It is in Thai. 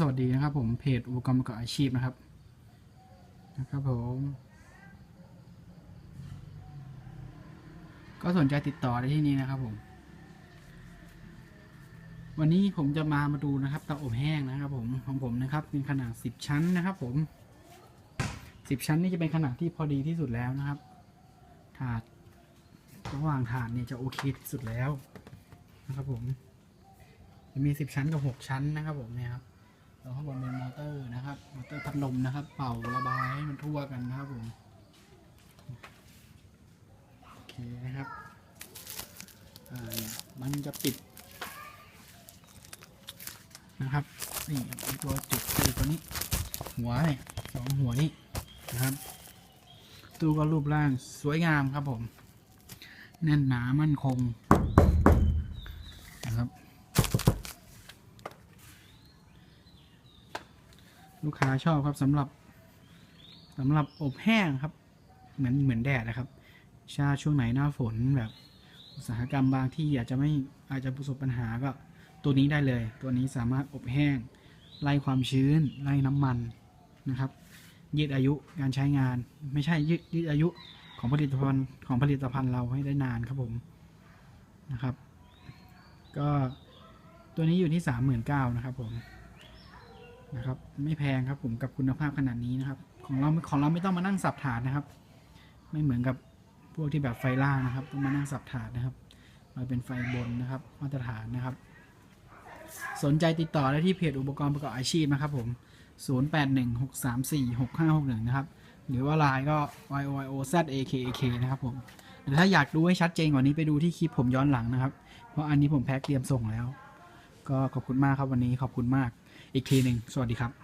สวัสดีนะครับผมเพจอุปกรณ์ประกอบอาชีพนะครับ นะครับผม ก็สนใจติดต่อได้ที่นี้นะครับผม วันนี้ผมจะมามาดูนะครับเตาอบแห้งนะครับ ผมของผมนะครับเป็นขนาด10ชั้นนะครับผม10ชั้นนี่จะเป็นขนาดที่พอดีที่สุดแล้วนะครับ ถาดระหว่างถาดเนี่ยจะโอเคที่สุดแล้วนะครับผม จะมี10ชั้นกับ6ชั้นนะครับผมเนี่ยครับ ดลมนะครับ เป่าระบายให้มันทั่วกันนะครับผมโอเคนะครับอ่าเนี่ยมันจะปิด นะครับนี่ไอ้ตัวจุดคือตัวนี้ หัวเนี่ยสองหัวนี่นะครับ ตู้ก็รูปร่างสวยงามครับผม แน่นหนามั่นคงนะครับ ลูกค้าชอบครับสำหรับสำหรับอบแห้งครับ เหมือนเหมือนแดดนะครับ ชาช่วงไหนหน้าฝนแบบอุตสาหกรรมบางที่อาจจะไม่อาจจะประสบปัญหาก็ตัวนี้ได้เลย ตัวนี้สามารถอบแห้ง ไล่ความชื้น ไล่น้ำมันนะครับ ยืดอายุการใช้งาน ไม่ใช่ยืดยืดอายุของผลิตภัณฑ์ของผลิตภัณฑ์เราให้ได้นานครับผมนะครับ ก็ตัวนี้อยู่ที่สามหมื่นเก้านะครับผม นะครับ ไม่แพงครับผมกับคุณภาพขนาดนี้นะครับ ของเราของเราไม่ต้องมานั่งสับถาดนะครับ ไม่เหมือนกับพวกที่แบบไฟล่างนะครับ ต้องมานั่งสับถาดนะครับ เราเป็นไฟบนนะครับ มาตรฐานนะครับ สนใจติดต่อได้ที่เพจอุปกรณ์ประกอบอาชีพนะครับผม 0816346561 นะครับ หรือว่าไลน์ก็ y o y o z a k a k นะครับผมหรือถ้าอยากดูให้ชัดเจนกว่านี้ไปดูที่คลิปผมย้อนหลังนะครับ เพราะอันนี้ผมแพ็คเตรียมส่งแล้ว ก็ขอบคุณมากครับวันนี้ขอบคุณมาก อีกทีหนึ่งสวัสดีครับ